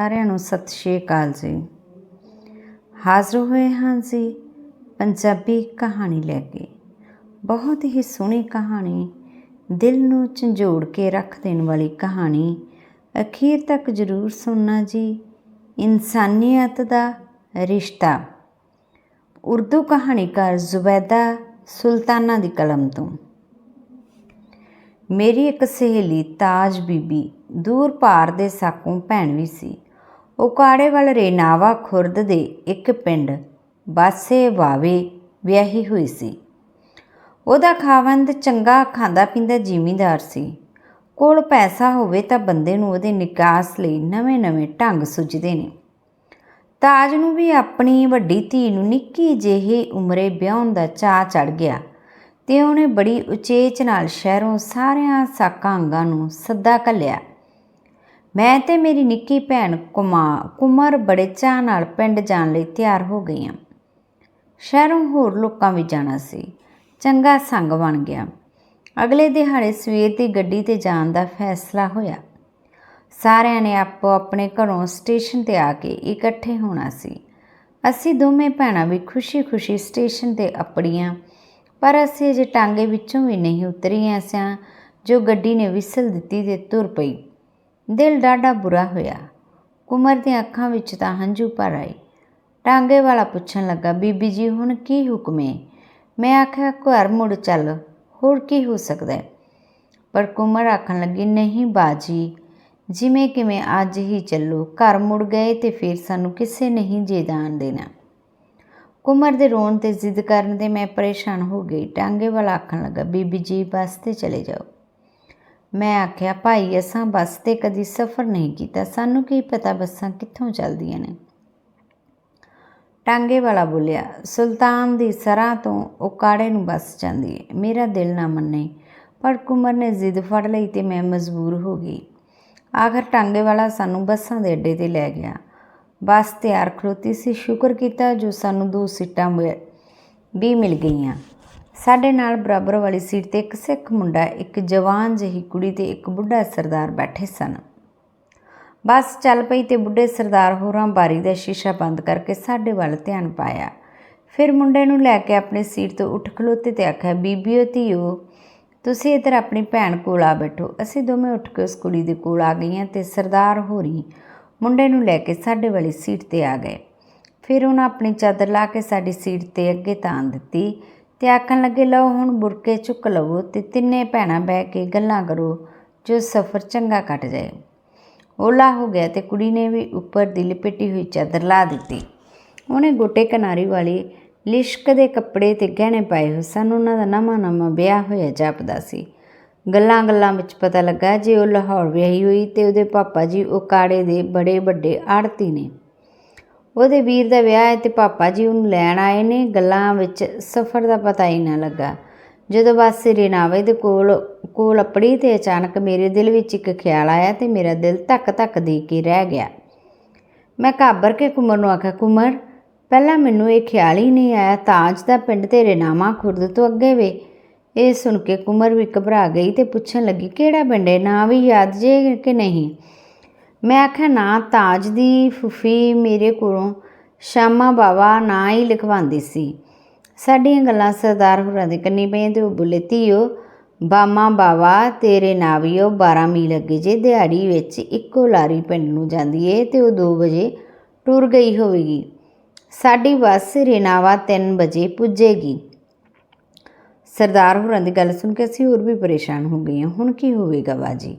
ਸਾਰਿਆਂ ਨੂੰ ਸਤਿ ਸ਼੍ਰੀ ਅਕਾਲ ਜੀ। ਹਾਜ਼ਰ ਹੋਏ ਹਾਂ ਜੀ ਪੰਜਾਬੀ ਕਹਾਣੀ ਲੈ ਕੇ। ਬਹੁਤ ਹੀ ਸੋਹਣੀ ਕਹਾਣੀ, ਦਿਲ ਨੂੰ ਝੰਜੋੜ ਕੇ ਰੱਖ ਦੇਣ ਵਾਲੀ ਕਹਾਣੀ। ਅਖੀਰ ਤੱਕ ਜ਼ਰੂਰ ਸੁਣਨਾ ਜੀ। ਇਨਸਾਨੀਅਤ ਦਾ ਰਿਸ਼ਤਾ। ਉਰਦੂ ਕਹਾਣੀਕਾਰ ਜ਼ੁਬੈਦਾ ਸੁਲਤਾਨਾ ਦੀ ਕਲਮ ਤੋਂ। ਮੇਰੀ ਇੱਕ ਸਹੇਲੀ ਤਾਜ ਬੀਬੀ ਦੂਰ ਭਾਰ ਦੇ ਸਾਕੋਂ ਭੈਣ ਵੀ ਸੀ। ਉਹ ਵੱਲ ਰੇਨਾਵਾ ਖੁਰਦ ਦੇ ਇੱਕ ਪਿੰਡ ਬਾਸੇ ਵਾਵੇ ਵਿਆਹੀ ਹੋਈ ਸੀ। ਉਹਦਾ ਖਾਵੰਦ ਚੰਗਾ ਖਾਂਦਾ ਪੀਂਦਾ ਜ਼ਿਮੀਂਦਾਰ ਸੀ। ਕੋਲ ਪੈਸਾ ਹੋਵੇ ਤਾਂ ਬੰਦੇ ਨੂੰ ਉਹਦੇ ਨਿਕਾਸ ਲਈ ਨਵੇਂ-ਨਵੇਂ ਢੰਗ ਸੁਝਦੇ ਨੇ। ਤਾਜ ਨੂੰ ਵੀ ਆਪਣੀ ਵੱਡੀ ਧੀ ਨੂੰ ਨਿੱਕੀ ਜਿਹੀ ਉਮਰੇ ਵਿਆਹਣ ਦਾ ਚਾਅ ਚੜ ਗਿਆ ਤੇ ਉਹਨੇ ਬੜੀ ਉਚੇਚ ਨਾਲ ਸ਼ਹਿਰੋਂ ਸਾਰਿਆਂ ਸਾਕਾਂ ਅੰਗਾਂ ਨੂੰ ਸੱਦਾ ਘੱਲਿਆ। ਮੈਂ ਤੇ ਮੇਰੀ ਨਿੱਕੀ ਭੈਣ ਕੁਮਾ, ਕੁਮਰ ਬੜੇ ਚਾਅ ਨਾਲ ਪਿੰਡ ਜਾਣ ਲਈ ਤਿਆਰ ਹੋ ਗਈਆਂ। ਸ਼ਹਿਰੋਂ ਹੋਰ ਲੋਕਾਂ ਵੀ ਜਾਣਾ ਸੀ। ਚੰਗਾ ਸੰਗ ਬਣ ਗਿਆ। ਅਗਲੇ ਦਿਹਾੜੇ ਸਵੇਰ ਦੀ ਗੱਡੀ ਤੇ ਜਾਣ ਦਾ ਫੈਸਲਾ ਹੋਇਆ। ਸਾਰਿਆਂ ਨੇ ਆਪੋ ਆਪਣੇ ਘਰੋਂ ਸਟੇਸ਼ਨ ਤੇ ਆ ਕੇ ਇਕੱਠੇ ਹੋਣਾ ਸੀ। ਅਸੀਂ ਦੋਵੇਂ ਭੈਣਾਂ ਵੀ ਖੁਸ਼ੀ-ਖੁਸ਼ੀ ਸਟੇਸ਼ਨ ਤੇ ਅਪੜੀਆਂ। ਪਰ ਅਸੀਂ ਅਜੇ ਟਾਂਗੇ ਵਿੱਚੋਂ ਵੀ ਨਹੀਂ ਉਤਰੀਆਂ ਸਾਂ ਜੋ ਗੱਡੀ ਨੇ ਵਿਸਲ ਦਿੱਤੀ ਤੇ ਤੁਰ ਪਈ। ਦਿਲ ਡਾਢਾ ਬੁਰਾ ਹੋਇਆ। ਕੁਮਰ ਦੀਆਂ ਅੱਖਾਂ ਵਿੱਚ ਤਾਂ ਹੰਝੂ ਭਰ ਆਏ। ਟਾਂਗੇ ਵਾਲਾ ਪੁੱਛਣ ਲੱਗਾ, ਬੀਬੀ ਜੀ, ਹੁਣ ਕੀ ਹੁਕਮ ਹੈ ਮੈਂ ਆਖਿਆ, ਘਰ ਮੁੜ ਚੱਲ, ਹੋਰ ਕੀ ਹੋ ਸਕਦਾ ਹੈ? ਪਰ ਕੁਮਰ ਆਖਣ ਲੱਗੀ, ਨਹੀਂ ਬਾਜੀ, ਜਿਵੇਂ ਕਿਵੇਂ ਅੱਜ ਹੀ ਚੱਲੋ, ਘਰ ਮੁੜ ਗਏ ਤੇ ਫਿਰ ਸਾਨੂੰ ਕਿਸੇ ਨਹੀਂ ਜੇ ਜਾਣ ਦੇਣਾ। ਕੁਮਰ ਦੇ ਰੋਣ ਤੇ ਜ਼ਿੱਦ ਕਰਨ ਤੇ ਮੈਂ ਪਰੇਸ਼ਾਨ ਹੋ ਗਈ। ਟਾਂਗੇ ਵਾਲਾ ਆਖਣ ਲੱਗਾ, ਬੀਬੀ ਜੀ, ਬਸ ਤੇ ਚਲੇ ਜਾਓ। ਮੈਂ ਆਖਿਆ, ਭਾਈ, ਅਸਾਂ ਬੱਸ ਤੇ ਕਦੀ ਸਫ਼ਰ ਨਹੀਂ ਕੀਤਾ। ਸਾਨੂੰ ਕੀ ਪਤਾ ਬੱਸਾਂ ਕਿੱਥੋਂ ਚੱਲਦੀਆਂ ਨੇ? ਟਾਂਗੇ ਵਾਲਾ ਬੋਲਿਆ, ਸੁਲਤਾਨ ਦੀ ਸਰਾਂ ਤੋਂ ਉਹ ਕਾੜੇ ਨੂੰ ਬੱਸ ਜਾਂਦੀ ਹੈ ਮੇਰਾ ਦਿਲ ਨਾ ਮੰਨੇ, ਪਰ ਕੁਮਰ ਨੇ ਜ਼ਿੱਦ ਫੜ ਲਈ ਤੇ ਮੈਂ ਮਜਬੂਰ ਹੋ ਗਈ। ਆਖਰ ਟਾਂਗੇ ਵਾਲਾ ਸਾਨੂੰ ਬੱਸਾਂ ਦੇ ਅੱਡੇ ਤੇ ਲੈ ਗਿਆ। ਬੱਸ ਤਿਆਰ ਖਲੋਤੀ ਸੀ। ਸ਼ੁਕਰ ਕੀਤਾ ਜੋ ਸਾਨੂੰ ਦੋ ਸੀਟਾਂ ਵੀ ਮਿਲ ਗਈਆਂ। ਸਾਡੇ ਨਾਲ ਬਰਾਬਰ ਵਾਲੀ ਸੀਟ ਤੇ ਇੱਕ ਸਿੱਖ ਮੁੰਡਾ, ਇੱਕ ਜਵਾਨ ਜਿਹੀ ਕੁੜੀ ਤੇ ਇੱਕ ਬੁੱਢਾ ਸਰਦਾਰ ਬੈਠੇ ਸਨ। ਬੱਸ ਚੱਲ ਪਈ ਤੇ ਬੁੱਢੇ ਸਰਦਾਰ ਹੋਰਾਂ ਬਾਰੀ ਦਾ ਸ਼ੀਸ਼ਾ ਬੰਦ ਕਰਕੇ ਸਾਡੇ ਵੱਲ ਧਿਆਨ ਪਾਇਆ। ਫਿਰ ਮੁੰਡੇ ਨੂੰ ਲੈ ਕੇ ਆਪਣੀ ਸੀਟ ਤੋਂ ਉੱਠ ਖਲੋਤੇ ਤੇ ਆਖਿਆ ਬੀਬੀਓ ਧੀਓ, ਤੁਸੀਂ ਇੱਧਰ ਆਪਣੀ ਭੈਣ ਕੋਲ ਆ ਬੈਠੋ। ਅਸੀਂ ਦੋਵੇਂ ਉੱਠ ਕੇ ਉਸ ਕੁੜੀ ਦੇ ਕੋਲ ਆ ਗਈਆਂ ਤੇ ਸਰਦਾਰ ਹੋਰੀ ਮੁੰਡੇ ਨੂੰ ਲੈ ਕੇ ਸਾਡੇ ਵਾਲੀ ਸੀਟ ਤੇ ਆ ਗਏ। ਫਿਰ ਉਹਨਾਂ ਆਪਣੀ ਚਾਦਰ ਲਾ ਕੇ ਸਾਡੀ ਸੀਟ ਤੇ ਅੱਗੇ ਤਾਣ ਦਿੱਤੀ। ਤੇ ਆਖਣ ਲੱਗੇ, ਲਓ ਹੁਣ ਬੁਰਕੇ ਚੁੱਕ ਲਵੋ ਤੇ ਤਿੰਨੇ ਭੈਣਾਂ ਬਹਿ ਕੇ ਗੱਲਾਂ ਕਰੋ, ਜੋ ਸਫ਼ਰ ਚੰਗਾ ਕੱਟ ਜਾਏ। ਓਲਾ ਹੋ ਗਿਆ ਤੇ ਕੁੜੀ ਨੇ ਵੀ ਉੱਪਰ ਦੀ ਲਪੇਟੀ ਹੋਈ ਚਾਦਰ ਲਾ ਦਿੱਤੀ। ਉਹਨੇ ਗੋਟੇ ਕਿਨਾਰੀ ਵਾਲੀ ਲਿਸ਼ਕ ਦੇ ਕੱਪੜੇ ਤੇ ਗਹਿਣੇ ਪਾਏ ਹੋਏ ਸਨ। ਉਹਨਾਂ ਦਾ ਨਵਾਂ ਨਵਾਂ ਵਿਆਹ ਹੋਇਆ ਜਾਪਦਾ ਸੀ। ਗੱਲਾਂ ਗੱਲਾਂ ਵਿੱਚ ਪਤਾ ਲੱਗਾ, ਜੇ ਉਹ ਲਾਹੌਰ ਵਿਆਹੀ ਹੋਈ ਤੇ ਉਹਦੇ ਪਾਪਾ ਜੀ ਉਹ ਕਾੜੇ ਦੇ ਬੜੇ ਵੱਡੇ ਆੜਤੀ ਨੇ। ਉਹਦੇ ਵੀਰ ਦਾ ਵਿਆਹ ਹੈ ਤੇ ਪਾਪਾ ਜੀ ਉਹਨੂੰ ਲੈਣ ਆਏ ਨੇ। ਗੱਲਾਂ ਵਿੱਚ ਸਫ਼ਰ ਦਾ ਪਤਾ ਹੀ ਨਾ ਲੱਗਾ। ਜਦੋਂ ਬੱਸ ਰੇਨਾਵੇ ਦੇ ਕੋਲ ਕੋਲ ਅਪੜੀ ਤੇ ਅਚਾਨਕ ਮੇਰੇ ਦਿਲ ਵਿੱਚ ਇੱਕ ਖਿਆਲ ਆਇਆ ਤੇ ਮੇਰਾ ਦਿਲ ਧੱਕ ਧੱਕ ਦੇ ਕੇ ਰਹਿ ਗਿਆ। ਮੈਂ ਘਾਬਰ ਕੇ ਕੁਮਰ ਨੂੰ ਆਖਿਆ ਕੁਮਰ ਪਹਿਲਾਂ ਮੈਨੂੰ ਇਹ ਖਿਆਲ ਹੀ ਨਹੀਂ ਆਇਆ, ਤਾਜ ਦਾ ਪਿੰਡ ਤੇ ਰੇਨਾਵਾ ਖੁਰਦ ਤੋਂ ਅੱਗੇ ਵੇ। ਇਹ ਸੁਣ ਕੇ ਕੁਮਰ ਵੀ ਘਬਰਾ ਗਈ ਤੇ ਪੁੱਛਣ ਲੱਗੀ, ਕਿਹੜਾ ਪਿੰਡ ਹੈ ਨਾਂ ਵੀ ਯਾਦ ਜੇ ਕਿ ਨਹੀਂ? ਮੈਂ ਆਖਿਆ, ਨਾ, ਤਾਜ ਦੀ ਫੁੱਫੀ ਮੇਰੇ ਕੋਲੋਂ ਸ਼ਾਮਾ ਬਾਵਾ ਨਾਂ ਹੀ ਲਿਖਵਾਉਂਦੀ ਸੀ। ਸਾਡੀਆਂ ਗੱਲਾਂ ਸਰਦਾਰ ਹੋਰਾਂ ਦੇ ਕੰਨੀ ਪਈਆਂ ਤੇ ਉਹ ਬੋਲੇ, ਧੀਓ, ਬਾਮਾ ਬਾਵਾ, ਤੇਰੇ ਨਾਵੀਓ 12 ਮੀਲ ਅੱਗੇ ਜੇ ਦਿਹਾੜੀ ਵਿੱਚ ਇੱਕੋ ਲਾਰੀ ਪਿੰਡ ਨੂੰ ਜਾਂਦੀ ਏ ਤੇ ਉਹ 2 ਵਜੇ ਟੁਰ ਗਈ ਹੋਵੇਗੀ। ਸਾਡੀ ਬੱਸ ਰੇਨਾਵਾ 3 ਵਜੇ ਪੁੱਜੇਗੀ। ਸਰਦਾਰ ਹੋਰਾਂ ਦੀ ਗੱਲ ਸੁਣ ਕੇ ਅਸੀਂ ਹੋਰ ਵੀ ਪਰੇਸ਼ਾਨ ਹੋ ਗਈਆਂ ਹੁਣ ਕੀ ਹੋਵੇਗਾ ਬਾਜੀ?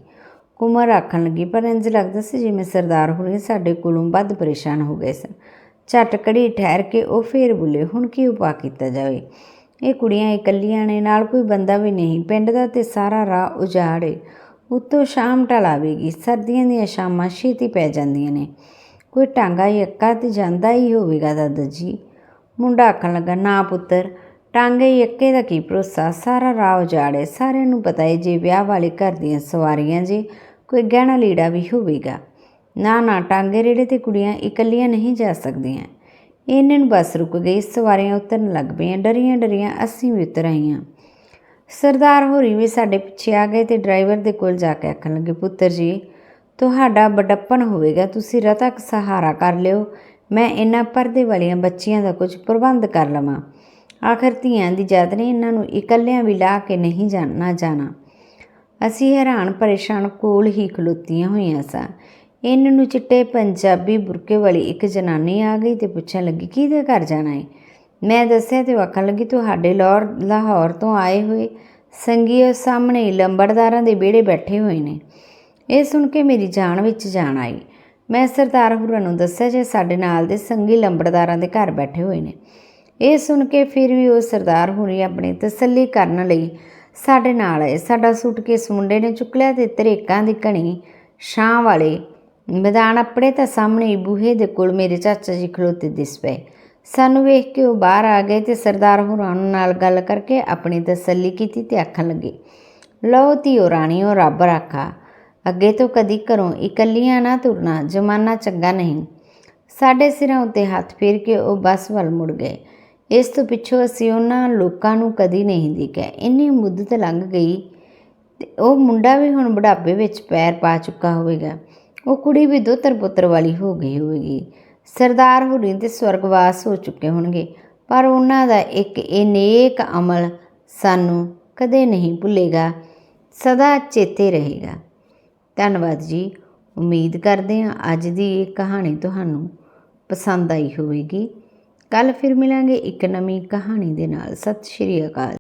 ਕੁਮਰ ਆਖਣ ਲੱਗੀ, ਪਰ ਇੰਜ ਲੱਗਦਾ ਸੀ ਜਿਵੇਂ ਸਰਦਾਰ ਹੋਰੇ ਸਾਡੇ ਕੋਲੋਂ ਵੱਧ ਪਰੇਸ਼ਾਨ ਹੋ ਗਏ ਸਨ। ਝਟ ਕੜੀ ਠਹਿਰ ਕੇ ਉਹ ਫੇਰ ਬੁੱਲੇ, ਹੁਣ ਕੀ ਉਪਾਅ ਕੀਤਾ ਜਾਵੇ? ਇਹ ਕੁੜੀਆਂ ਇਕੱਲੀਆਂ ਨੇ, ਨਾਲ ਕੋਈ ਬੰਦਾ ਵੀ ਨਹੀਂ। ਪਿੰਡ ਦਾ ਤੇ ਸਾਰਾ ਰਾਹ ਉਜਾੜੇ ਉੱਤੋਂ ਸ਼ਾਮ ਢਲਾਵੇਗੀ ਸਰਦੀਆਂ ਦੀਆਂ ਸ਼ਾਮਾਂ ਛੇਤੀ ਪੈ ਜਾਂਦੀਆਂ ਨੇ। ਕੋਈ ਟਾਂਗਾ ਯੱਕਾ ਤੇ ਜਾਂਦਾ ਹੀ ਹੋਵੇਗਾ, ਦਾਦਾ ਜੀ। ਮੁੰਡਾ ਆਖਣ ਲੱਗਾ, ਨਾ ਪੁੱਤਰ, ਟਾਂਗੇ ਯੱਕੇ ਦਾ ਕੀ ਭਰੋਸਾ? ਸਾਰਾ ਰਾਹ ਉਜਾੜੇ ਸਾਰਿਆਂ ਨੂੰ ਪਤਾ ਹੈ ਜੇ ਵਿਆਹ ਵਾਲੇ ਘਰ ਦੀਆਂ ਸਵਾਰੀਆਂ ਜੇ ਕੋਈ ਗਹਿਣਾ ਲੀੜਾ ਵੀ ਹੋਵੇਗਾ। ਨਾ ਨਾ, ਟਾਂਗੇ ਰੇੜੇ ਤੇ ਕੁੜੀਆਂ ਇਕੱਲੀਆਂ ਨਹੀਂ ਜਾ ਸਕਦੀਆਂ। ਇਹਨਾਂ ਨੂੰ ਬੱਸ ਰੁਕ ਗਈ, ਸਵਾਰੀਆਂ ਉਤਰਨ ਲੱਗ ਪਈਆਂ, ਡਰੀਆਂ ਡਰੀਆਂ, ਅਸੀਂ ਵੀ ਉਤਰ ਆਈਆਂ। ਸਰਦਾਰ ਹੋਰੀ ਵੀ ਸਾਡੇ ਪਿੱਛੇ ਆ ਗਏ ਤੇ ਡਰਾਈਵਰ ਦੇ ਕੋਲ ਜਾ ਕੇ ਆਖਣ ਲੱਗੇ, ਪੁੱਤਰ ਜੀ, ਤੁਹਾਡਾ ਬੜੱਪਨ ਹੋਵੇਗਾ, ਤੁਸੀਂ ਰਤਕ ਸਹਾਰਾ ਕਰ ਲਿਓ। ਮੈਂ ਇਹਨਾਂ ਪਰਦੇ ਵਾਲੀਆਂ ਬੱਚੀਆਂ ਦਾ ਕੁਝ ਪ੍ਰਬੰਧ ਕਰ ਲਵਾਂ। ਆਖਰ ਧੀਆਂ ਦੀ ਜਾਤ ਨੇ ਇਹਨਾਂ ਨੂੰ ਇਕੱਲਿਆਂ ਵੀ ਲਾ ਕੇ ਨਹੀਂ ਜਾਣਾ ਜਾਣਾ। ਅਸੀਂ ਹੈਰਾਨ ਪਰੇਸ਼ਾਨ ਕੋਲ ਹੀ ਖਲੋਤੀਆਂ ਹੋਈਆਂ ਸਾਂ। ਇਹਨਾਂ ਨੂੰ ਚਿੱਟੇ ਪੰਜਾਬੀ ਬੁਰਕੇ ਵਾਲੀ ਇੱਕ ਜਨਾਨੀ ਆ ਗਈ ਤੇ ਪੁੱਛਣ ਲੱਗੀ ਕਿਹਦੇ ਘਰ ਜਾਣਾ ਹੈ ਮੈਂ ਦੱਸਿਆ ਤੇ ਉਹ ਆਖਣ ਲੱਗੀ, ਤੁਹਾਡੇ ਲਾਹੌਰ ਲਾਹੌਰ ਤੋਂ ਆਏ ਹੋਏ ਸੰਗੀ ਉਹ ਸਾਹਮਣੇ ਲੰਬੜਦਾਰਾਂ ਦੇ ਵਿਹੜੇ ਬੈਠੇ ਹੋਏ ਨੇ। ਇਹ ਸੁਣ ਕੇ ਮੇਰੀ ਜਾਨ ਵਿੱਚ ਜਾਨ ਆਈ। ਮੈਂ ਸਰਦਾਰ ਹੁਰਾਂ ਨੂੰ ਦੱਸਿਆ ਜੇ ਸਾਡੇ ਨਾਲ ਦੇ ਸੰਗੀ ਲੰਬੜਦਾਰਾਂ ਦੇ ਘਰ ਬੈਠੇ ਹੋਏ ਨੇ। ਇਹ ਸੁਣ ਕੇ ਫਿਰ ਵੀ ਉਹ ਸਰਦਾਰ ਹੁਰੀ ਆਪਣੀ ਤਸੱਲੀ ਕਰਨ ਲਈ ਸਾਡੇ ਨਾਲ ਆਏ। ਸਾਡਾ ਸੂਟਕੇਸ ਮੁੰਡੇ ਨੇ ਚੁੱਕ ਲਿਆ ਤੇ ਤਰੇਕਾਂ ਦੀ ਘਣੀ ਛਾਂ ਵਾਲੇ ਮੈਦਾਨ ਆਪਣੇ ਤਾਂ ਸਾਹਮਣੇ ਹੀ ਬੂਹੇ ਦੇ ਕੋਲ ਮੇਰੇ ਚਾਚਾ ਜੀ ਖਲੋਤੇ ਦਿਸ ਪਏ। ਸਾਨੂੰ ਵੇਖ ਕੇ ਉਹ ਬਾਹਰ ਆ ਗਏ ਤੇ ਸਰਦਾਰ ਹੁਰਾਂ ਨਾਲ ਗੱਲ ਕਰਕੇ ਆਪਣੀ ਤਸੱਲੀ ਕੀਤੀ ਤੇ ਆਖਣ ਲੱਗੇ, ਲਓ ਧੀਓ ਰਾਣੀ ਉਹ ਰੱਬ ਰਾਖਾ। ਅੱਗੇ ਤੋਂ ਕਦੀ ਘਰੋਂ ਇਕੱਲੀਆਂ ਨਾ ਤੁਰਨਾ, ਜਮਾਨਾ ਚੰਗਾ ਨਹੀਂ। ਸਾਡੇ ਸਿਰਾਂ ਉੱਤੇ ਹੱਥ ਫੇਰ ਕੇ ਉਹ ਬੱਸ ਵੱਲ ਮੁੜ ਗਏ। ਇਸ ਤੋਂ ਪਿੱਛੋਂ ਅਸੀਂ ਉਹਨਾਂ ਲੋਕਾਂ ਨੂੰ ਕਦੀ ਨਹੀਂ ਦੇਖਿਆ। ਇੰਨੀ ਮੁੱਦਤ ਲੰਘ ਗਈ ਤੇ ਉਹ ਮੁੰਡਾ ਵੀ ਹੁਣ ਬੁਢਾਪੇ ਵਿੱਚ ਪੈਰ ਪਾ ਚੁੱਕਾ ਹੋਵੇਗਾ। ਉਹ ਕੁੜੀ ਵੀ ਦੋਤਰ ਪੁੱਤਰ ਵਾਲੀ ਹੋ ਗਈ ਹੋਵੇਗੀ। ਸਰਦਾਰ ਹੁਰੀ ਤੇ ਸਵਰਗਵਾਸ ਹੋ ਚੁੱਕੇ ਹੋਣਗੇ, ਪਰ ਉਹਨਾਂ ਦਾ ਇੱਕ ਅਨੇਕ ਅਮਲ ਸਾਨੂੰ ਕਦੇ ਨਹੀਂ ਭੁੱਲੇਗਾ, ਸਦਾ ਚੇਤੇ ਰਹੇਗਾ। ਧੰਨਵਾਦ ਜੀ। ਉਮੀਦ ਕਰਦੇ ਹਾਂ ਅੱਜ ਦੀ ਇਹ ਕਹਾਣੀ ਤੁਹਾਨੂੰ ਪਸੰਦ ਆਈ ਹੋਵੇਗੀ। ਕੱਲ ਫਿਰ ਮਿਲਾਂਗੇ ਇੱਕ ਨਵੀਂ ਕਹਾਣੀ ਦੇ ਨਾਲ। ਸਤਿ ਸ਼੍ਰੀ ਅਕਾਲ।